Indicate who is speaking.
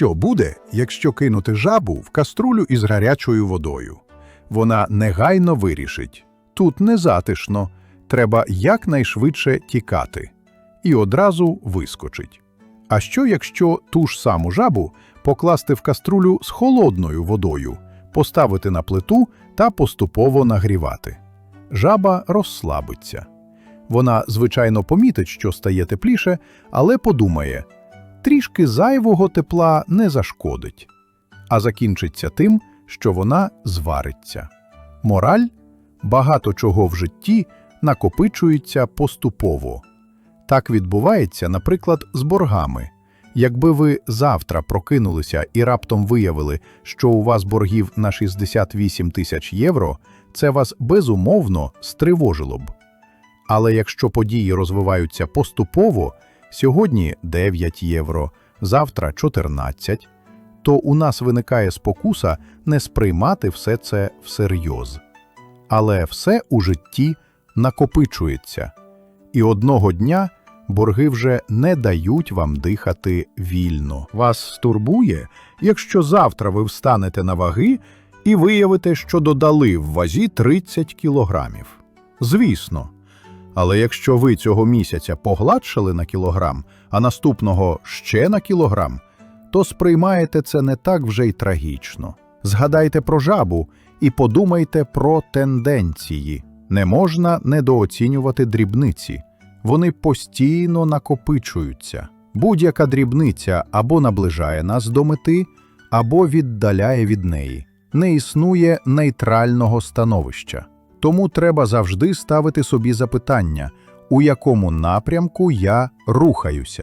Speaker 1: Що буде, якщо кинути жабу в каструлю із гарячою водою? Вона негайно вирішить. Тут не затишно, треба якнайшвидше тікати. І одразу вискочить. А що, якщо ту ж саму жабу покласти в каструлю з холодною водою, поставити на плиту та поступово нагрівати? Жаба розслабиться. Вона, звичайно, помітить, що стає тепліше, але подумає трішки зайвого тепла не зашкодить, а закінчиться тим, що вона звариться. Мораль багато чого в житті накопичується поступово. Так відбувається, наприклад, з боргами. Якби ви завтра прокинулися і раптом виявили, що у вас боргів на 68 тисяч євро, це вас безумовно стривожило б. Але якщо події розвиваються поступово, сьогодні 9 євро, завтра 14, то у нас виникає спокуса не сприймати все це всерйоз. Але все у житті накопичується, і одного дня борги вже не дають вам дихати вільно. Вас стурбує, якщо завтра ви встанете на ваги і виявите, що додали в вазі 30 кілограмів. Звісно. Але якщо ви цього місяця погладшали на кілограм, а наступного ще на кілограм, то сприймаєте це не так вже й трагічно. Згадайте про жабу і подумайте про тенденції. Не можна недооцінювати дрібниці. Вони постійно накопичуються. Будь-яка дрібниця або наближає нас до мети, або віддаляє від неї. Не існує нейтрального становища. Тому треба завжди ставити собі запитання, у якому напрямку я рухаюся.